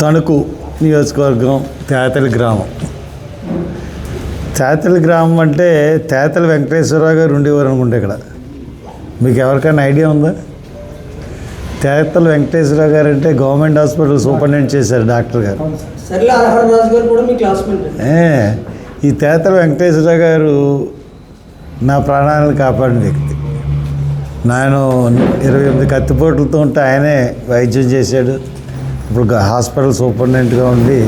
తణుకు నియోజకవర్గం తేతలి గ్రామం. తేతలి గ్రామం అంటే తేతలి వెంకటేశ్వరరావు గారు ఉండేవారు అనుకుంటే ఇక్కడ. మీకు ఎవరికైనా ఐడియా ఉందా? తేతలి వెంకటేశ్వరరావు గారు అంటే గవర్నమెంట్ హాస్పిటల్ సూపరింటెండెంట్ చేశారు డాక్టర్ గారు. సర్లే ఆహార రాజు గారు కూడా మీ క్లాస్మేట్ అండి. ఏ, ఈ తేతల వెంకటేశ్వరరావు గారు నా ప్రాణాలను కాపాడిన వ్యక్తి. నాయన ఇరవై ఎనిమిది కత్తిపోట్లతో ఉంటే ఆయనే వైద్యం చేశాడు. ఇప్పుడు హాస్పిటల్ సూపరింటెండెంట్గా ఉండి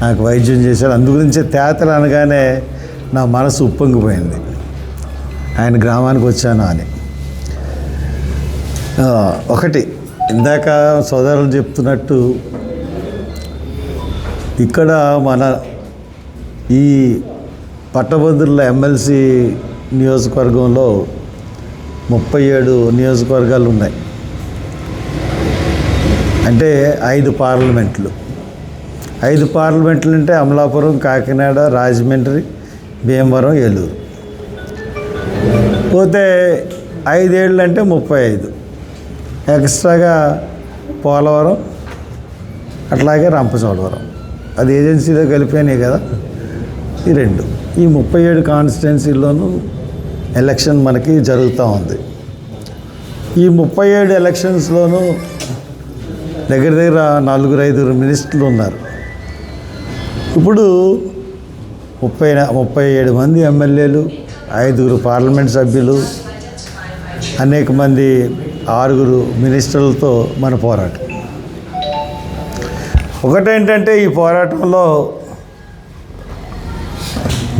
నాకు వైద్యం చేశాడు. అందుగురించి తేతలు అనగానే నా మనసు ఉప్పొంగిపోయింది. ఆయన గ్రామానికి వచ్చాను అని. ఒకటి ఇందాక సోదరులు చెప్తున్నట్టు ఇక్కడ మన ఈ పట్టభద్రుల ఎమ్మెల్సీ నియోజకవర్గంలో ముప్పై ఏడు నియోజకవర్గాలు ఉన్నాయి. అంటే ఐదు పార్లమెంట్లు. ఐదు పార్లమెంట్లు అంటే అమలాపురం కాకినాడ రాజమండ్రి భీమవరం ఏలూరు. పోతే ఐదేళ్ళు అంటే ముప్పై ఐదు. ఎక్స్ట్రాగా పోలవరం అట్లాగే రంపచోడవరం. అది ఏజెన్సీలో కలిపానే కదా. ఈ రెండు. ఈ ముప్పై ఏడు కాన్స్టిట్యున్సీలోనూ ఎలక్షన్ మనకి జరుగుతూ ఉంది. ఈ ముప్పై ఏడు ఎలక్షన్స్లోనూ దగ్గర దగ్గర నలుగురు ఐదుగురు మినిస్టర్లు ఉన్నారు. ఇప్పుడు ముప్పై ముప్పై ఏడు మంది ఎమ్మెల్యేలు ఐదుగురు పార్లమెంట్ సభ్యులు అనేక మంది ఆరుగురు మినిస్టర్లతో మన పోరాటం. ఒకటేంటంటే ఈ పోరాటంలో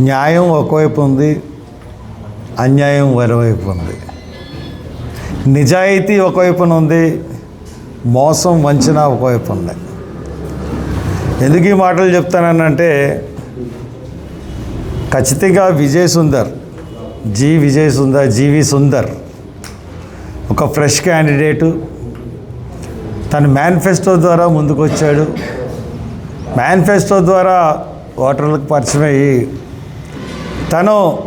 న్యాయం ఒకవైపు ఉంది అన్యాయం మరోవైపు ఉంది. నిజాయితీ ఒకవైపున ఉంది మోసం వంచన ఒకవైపు ఉంది. ఎందుకు ఈ మాటలు చెప్తానంటే ఖచ్చితంగా విజయ్ సుందర్ జి విజయ్ సుందర్ జీవి సుందర్ ఒక ఫ్రెష్ క్యాండిడేటు. తన మేనిఫెస్టో ద్వారా ముందుకు వచ్చాడు మేనిఫెస్టో ద్వారా ఓటర్లకు పరిచయం అయ్యి తను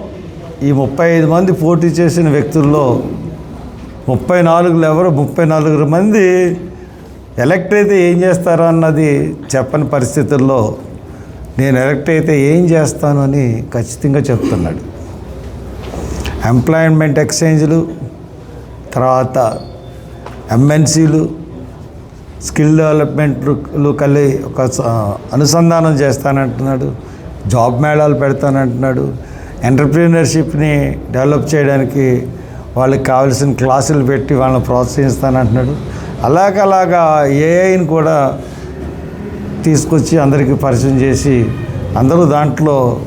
ఈ ముప్పై ఐదు మంది పోటీ చేసిన వ్యక్తుల్లో ముప్పై నాలుగులు ఎవరు ముప్పై నాలుగు మంది ఎలక్ట్ అయితే ఏం చేస్తారో అన్నది చెప్పని పరిస్థితుల్లో నేను ఎలక్ట్ అయితే ఏం చేస్తాను అని ఖచ్చితంగా చెప్తున్నాడు. ఎంప్లాయ్మెంట్ ఎక్స్చేంజ్లు తర్వాత ఎంఎన్సీలు స్కిల్ డెవలప్మెంట్లు కలిగి ఒక అనుసంధానం చేస్తానంటున్నాడు. జాబ్ మేళాలు పెడతానంటున్నాడు. ఎంటర్ప్రీనర్షిప్ని డెవలప్ చేయడానికి వాళ్ళకి కావాల్సిన క్లాసులు పెట్టి వాళ్ళని ప్రోత్సహిస్తానంటున్నాడు. అలాగలాగా ఏఐని కూడా తీసుకొచ్చి అందరికీ పరిచయం చేసి అందరూ దాంట్లో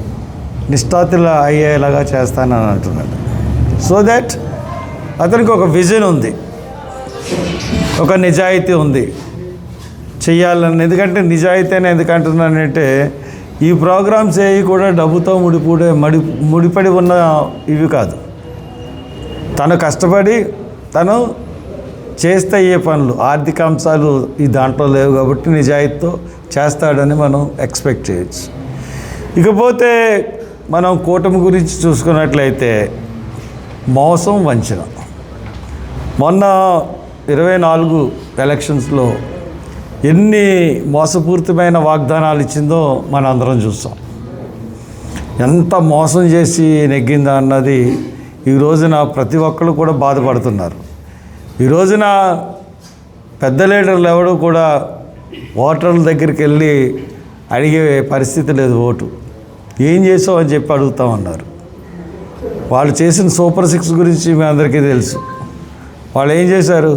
నిష్ఠాతుల అయ్యేలాగా చేస్తానని అంటున్నాడు. సో దట్ అతనికి ఒక విజన్ ఉంది. ఒక నిజాయితీ ఉంది. చెయ్యాలని ఎందుకంటే నిజాయితీ అని ఎందుకంటున్నానంటే అంటే ఈ ప్రోగ్రామ్స్ ఏవి కూడా డబ్బుతో ముడిపూడే మడి ముడిపడి ఉన్న ఇవి కాదు. తను కష్టపడి తను చేస్తే ఏ పనులు ఆర్థిక అంశాలు ఈ దాంట్లో లేవు కాబట్టి నిజాయితీతో చేస్తాడని మనం ఎక్స్పెక్ట్ చేయొచ్చు. ఇకపోతే మనం కూటమి గురించి చూసుకున్నట్లయితే మోసం వంచన. మొన్న ఇరవై నాలుగు ఎలక్షన్స్లో ఎన్ని మోసపూరితమైన వాగ్దానాలు ఇచ్చిందో మన అందరం చూస్తాం. ఎంత మోసం చేసి నెగ్గిందా అన్నది ఈ రోజున ప్రతి ఒక్కరు కూడా బాధపడుతున్నారు. ఈ రోజున పెద్ద లీడర్లు ఎవరు కూడా ఓటర్ల దగ్గరికి వెళ్ళి అడిగే పరిస్థితి లేదు ఓటు. ఏం చేసావు అని చెప్పి అడుగుతామన్నారు వాళ్ళు చేసిన సూపర్ సిక్స్ గురించి మీ అందరికీ తెలుసు. వాళ్ళు ఏం చేశారు?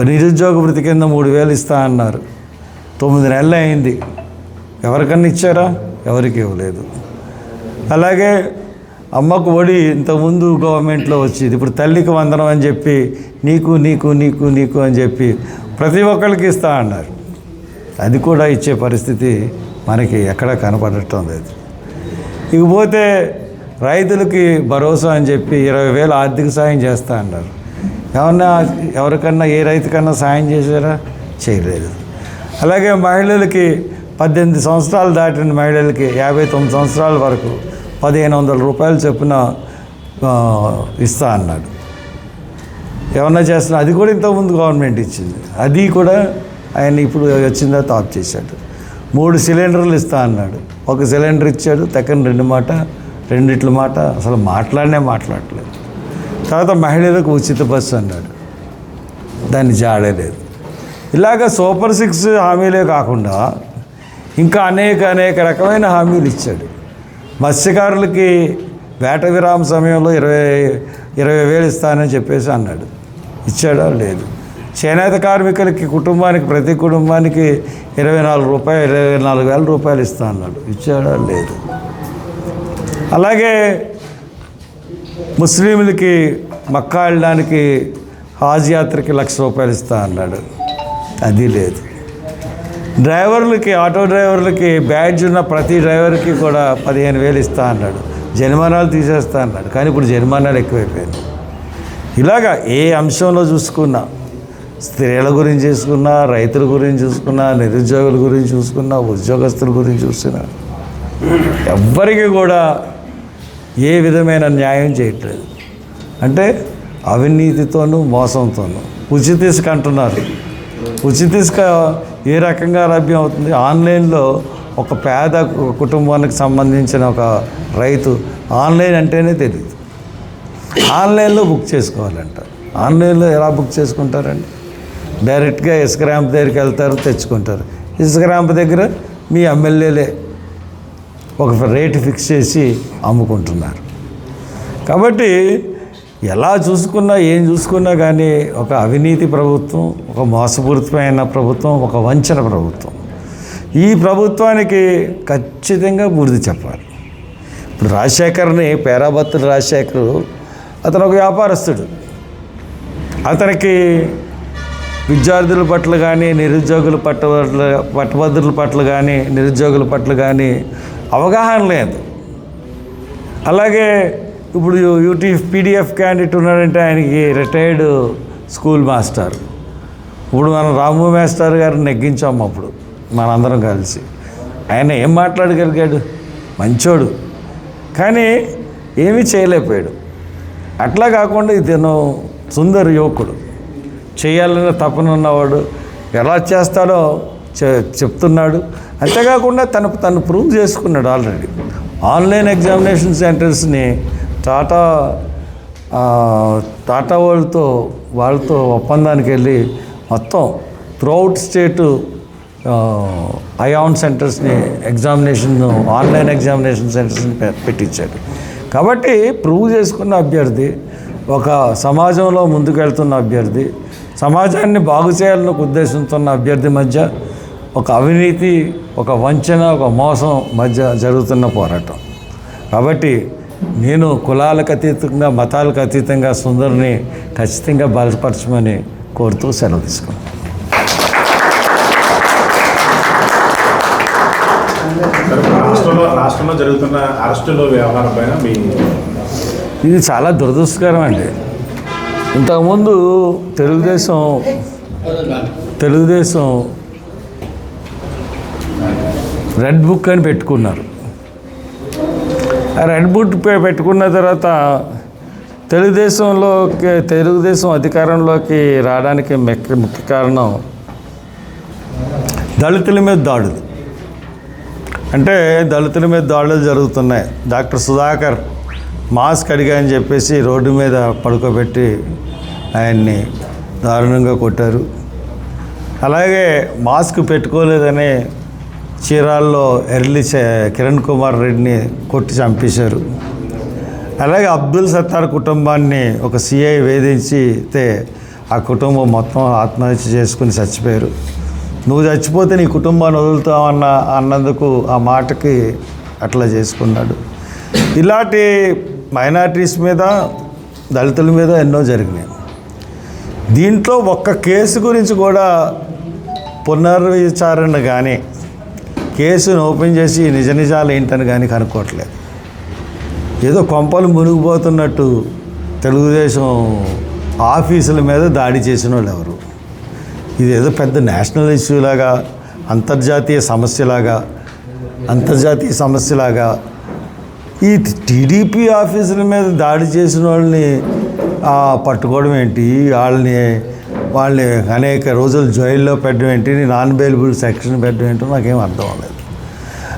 నిరుద్యోగ వృత్తి కింద మూడు వేలు ఇస్తా అన్నారు. తొమ్మిది నెలలు అయింది. ఎవరికన్నా ఇచ్చారా? ఎవరికి ఇవ్వలేదు. అలాగే అమ్మకు ఒడి ఇంతకుముందు గవర్నమెంట్లో వచ్చేది. ఇప్పుడు తల్లికి వందనం అని చెప్పి నీకు నీకు నీకు నీకు అని చెప్పి ప్రతి ఒక్కరికి ఇస్తా అన్నారు. అది కూడా ఇచ్చే పరిస్థితి మనకి ఎక్కడ కనపడటం లేదు. ఇకపోతే రైతులకి భరోసా అని చెప్పి ఇరవై వేలు ఆర్థిక సాయం చేస్తా అన్నారు. ఏమన్నా ఎవరికన్నా ఏ రైతుకన్నా సాయం చేశారా? చేయలేదు. అలాగే మహిళలకి పద్దెనిమిది సంవత్సరాలు దాటిన మహిళలకి యాభై తొమ్మిది సంవత్సరాల వరకు పదిహేను వందల రూపాయలు చొప్పున ఇస్తా అన్నాడు. ఏమన్నా చేస్తున్నా అది కూడా ఇంతకుముందు గవర్నమెంట్ ఇచ్చింది. అది కూడా ఆయన ఇప్పుడు వచ్చిందా టాప్ చేశాడు. మూడు సిలిండర్లు ఇస్తా అన్నాడు. ఒక సిలిండర్ ఇచ్చాడు తక్కని రెండు మాట రెండిట్ల మాట అసలు మాట్లాడనే మాట్లాడలేదు. తర్వాత మహిళలకు ఉచిత బస్సు అన్నాడు. దాన్ని జాడలేదు ఇలాగ సూపర్ సిక్స్ హామీలే కాకుండా ఇంకా అనేక అనేక రకమైన హామీలు ఇచ్చాడు. మత్స్యకారులకి వేట విరామ సమయంలో ఇరవై ఇరవై వేలు ఇస్తానని చెప్పేసి అన్నాడు. ఇచ్చాడా? లేదు. చేనేత కార్మికులకి కుటుంబానికి ప్రతి కుటుంబానికి ఇరవై నాలుగు రూపాయలు ఇరవై నాలుగు వేల రూపాయలు ఇస్తా అన్నాడు. ఇచ్చాడా? లేదు. అలాగే ముస్లింలకి మక్కా వెళ్ళడానికి హాజ్ యాత్రకి లక్ష రూపాయలు ఇస్తా అన్నాడు. అది లేదు. డ్రైవర్లకి ఆటో డ్రైవర్లకి బ్యాడ్జ్ ఉన్న ప్రతి డ్రైవర్కి కూడా పదిహేను వేలు ఇస్తా అన్నాడు. జరిమానాలు తీసేస్తా అన్నాడు. కానీ ఇప్పుడు జరిమానాలు ఎక్కువైపోయింది ఇలాగా ఏ అంశంలో చూసుకున్నా స్త్రీల గురించి చూసుకున్నా రైతుల గురించి చూసుకున్నా నిరుద్యోగుల గురించి చూసుకున్నా ఉద్యోగస్తుల గురించి చూసుకున్నా ఎవ్వరికి కూడా ఏ విధమైన న్యాయం చేయట్లేదు. అంటే అవినీతితోనూ మోసంతోనూ. ఉచిత ఇసుక అంటున్నారు. ఉచిత ఇసుక ఏ రకంగా లభ్యం అవుతుంది? ఆన్లైన్లో ఒక పేద కుటుంబానికి సంబంధించిన ఒక రైతు ఆన్లైన్ అంటేనే తెలియదు ఆన్లైన్లో బుక్ చేసుకోవాలంట. ఆన్లైన్లో ఎలా బుక్ చేసుకుంటారండి? డైరెక్ట్గా ఇసుక ర్యాంప్ దగ్గరికి వెళ్తారు తెచ్చుకుంటారు. ఇసుక ర్యాంప్ దగ్గర మీ ఎమ్మెల్యేలే ఒక రేటు ఫిక్స్ చేసి అమ్ముకుంటున్నారు. కాబట్టి ఎలా చూసుకున్నా ఏం చూసుకున్నా కానీ ఒక అవినీతి ప్రభుత్వం ఒక మోసపూరితమైన ప్రభుత్వం ఒక వంచన ప్రభుత్వం. ఈ ప్రభుత్వానికి ఖచ్చితంగా బురిది చెప్పాలి. ఇప్పుడు రాజశేఖర్ని పేరాభత్తుడు రాజశేఖర్ అతను ఒక వ్యాపారస్తుడు. అతనికి విద్యార్థుల పట్ల కానీ నిరుద్యోగుల పట్ల పట్టభద్రుల పట్ల కానీ నిరుద్యోగుల పట్ల కానీ అవగాహన లేదు. అలాగే ఇప్పుడు యూటీ పీడిఎఫ్ క్యాండిడేట్ ఉన్నాడంటే ఆయనకి రిటైర్డ్ స్కూల్ మాస్టర్. ఇప్పుడు మనం రాము మాస్టర్ గారిని నెగ్గించాం అప్పుడు మనందరం కలిసి. ఆయన ఏం మాట్లాడగలిగాడు? మంచోడు. కానీ ఏమీ చేయలేకపోయాడు. అట్లా కాకుండా ఇతను సుందర యువకుడు. చేయాలనే తపన ఉన్నవాడు. ఎలా చేస్తాడో చె- చెప్తున్నాడు. అంతేకాకుండా తను తను ప్రూవ్ చేసుకున్నాడు ఆల్రెడీ ఆన్లైన్ ఎగ్జామినేషన్ సెంటర్స్ని టాటా టాటా వాళ్ళతో వాళ్ళతో ఒప్పందానికి వెళ్ళి మొత్తం త్రూఅవుట్ స్టేటు అయాన్ సెంటర్స్ని ఎగ్జామినేషన్ ఆన్లైన్ ఎగ్జామినేషన్ సెంటర్స్ని పెట్టించాడు. కాబట్టి ప్రూవ్ చేసుకున్న అభ్యర్థి ఒక సమాజంలో ముందుకెళ్తున్న అభ్యర్థి సమాజాన్ని బాగు చేయాలన్న ఉద్దేశంతో ఉన్న అభ్యర్థి మధ్య ఒక అవినీతి ఒక వంచన ఒక మోసం మధ్య జరుగుతున్న పోరాటం. కాబట్టి నేను కులాలకు అతీతంగా మతాలకు అతీతంగా సుందరిని ఖచ్చితంగా బలపరచమని కోరుతూ సెలవు తీసుకున్నాను రాష్ట్రంలో రాష్ట్రంలో జరుగుతున్న అరెస్టుల వ్యవహారం పైన మీ ఇది చాలా దురదృష్టకరం అండి. ఇంతకుముందు తెలుగుదేశం తెలుగుదేశం రెడ్ బుక్ అని పెట్టుకున్నారు. ఆ రెడ్ బుక్ పెట్టుకున్న తర్వాత తెలుగుదేశంలోకి తెలుగుదేశం అధికారంలోకి రావడానికి ముఖ్య ముఖ్య కారణం దళితుల మీద దాడులు. అంటే దళితుల మీద దాడులు జరుగుతున్నాయి. డాక్టర్ సుధాకర్ మాస్క్ అడిగా అని చెప్పేసి రోడ్డు మీద పడుకోబెట్టి ఆయన్ని దారుణంగా కొట్టారు. అలాగే మాస్క్ పెట్టుకోలేదని చీరాల్లో ఎర్లీ కిరణ్ కుమార్ రెడ్డిని కొట్టి చంపేశారు. అలాగే అబ్దుల్ సత్తార్ కుటుంబాన్ని ఒక సిఐ వేధించితే ఆ కుటుంబం మొత్తం ఆత్మహత్య చేసుకుని చచ్చిపోయారు. నువ్వు చచ్చిపోతే నీ కుటుంబాన్ని వదులుతావన్న అన్నందుకు ఆ మాటకి అట్లా చేసుకున్నాడు. ఇలాంటి మైనారిటీస్ మీద దళితుల మీద ఎన్నో జరిగినాయి. దీంట్లో ఒక్క కేసు గురించి కూడా పునర్విచారణ కానీ కేసును ఓపెన్ చేసి నిజ నిజాలు ఏంటని కానీ కనుక్కోవట్లేదు. ఏదో కొంపలు మునిగిపోతున్నట్టు తెలుగుదేశం ఆఫీసుల మీద దాడి చేసిన వాళ్ళు ఎవరు? ఇది ఏదో పెద్ద నేషనల్ ఇష్యూ లాగా అంతర్జాతీయ సమస్యలాగా అంతర్జాతీయ సమస్యలాగా ఈ టీడీపీ ఆఫీసుల మీద దాడి చేసిన వాళ్ళని పట్టుకోవడం ఏంటి? వాళ్ళని వాళ్ళని అనేక రోజులు జైల్లో పెట్టడం ఏంటి? నాన్ బెయిలబుల్ సెక్షన్ పెట్టడం ఏంటో నాకేం అర్థం అవ్వలేదు.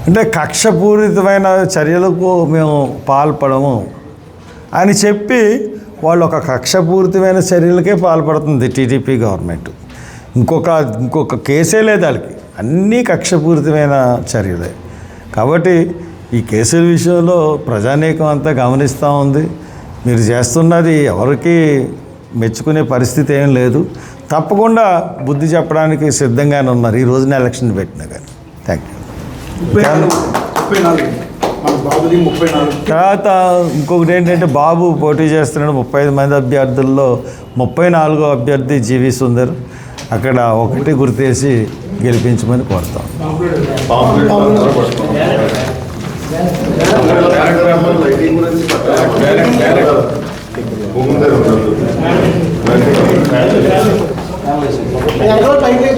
అంటే కక్షపూరితమైన చర్యలకు మేము పాల్పడము. అని చెప్పి వాళ్ళు ఒక కక్షపూరితమైన చర్యలకే పాల్పడుతుంది టీడీపీ గవర్నమెంట్. ఇంకొక ఇంకొక కేసే లేదు వాళ్ళకి. అన్నీ కక్షపూరితమైన చర్యలే. కాబట్టి ఈ కేసుల విషయంలో ప్రజానీకం అంతా గమనిస్తూ ఉంది. మీరు చేస్తున్నది ఎవరికి మెచ్చుకునే పరిస్థితి ఏం లేదు తప్పకుండా బుద్ధి చెప్పడానికి సిద్ధంగానే ఉన్నారు ఈ రోజున ఎలక్షన్ పెట్టినా కానీ థ్యాంక్ యూ తర్వాత ఇంకొకటి ఏంటంటే బాబు పోటీ చేస్తున్నాడు ముప్పై ఐదు మంది అభ్యర్థుల్లో ముప్పై నాలుగో అభ్యర్థి జీవి సుందర్ అక్కడ ఒకటి గుర్తేసి గెలిపించమని కోరుతాం పైకి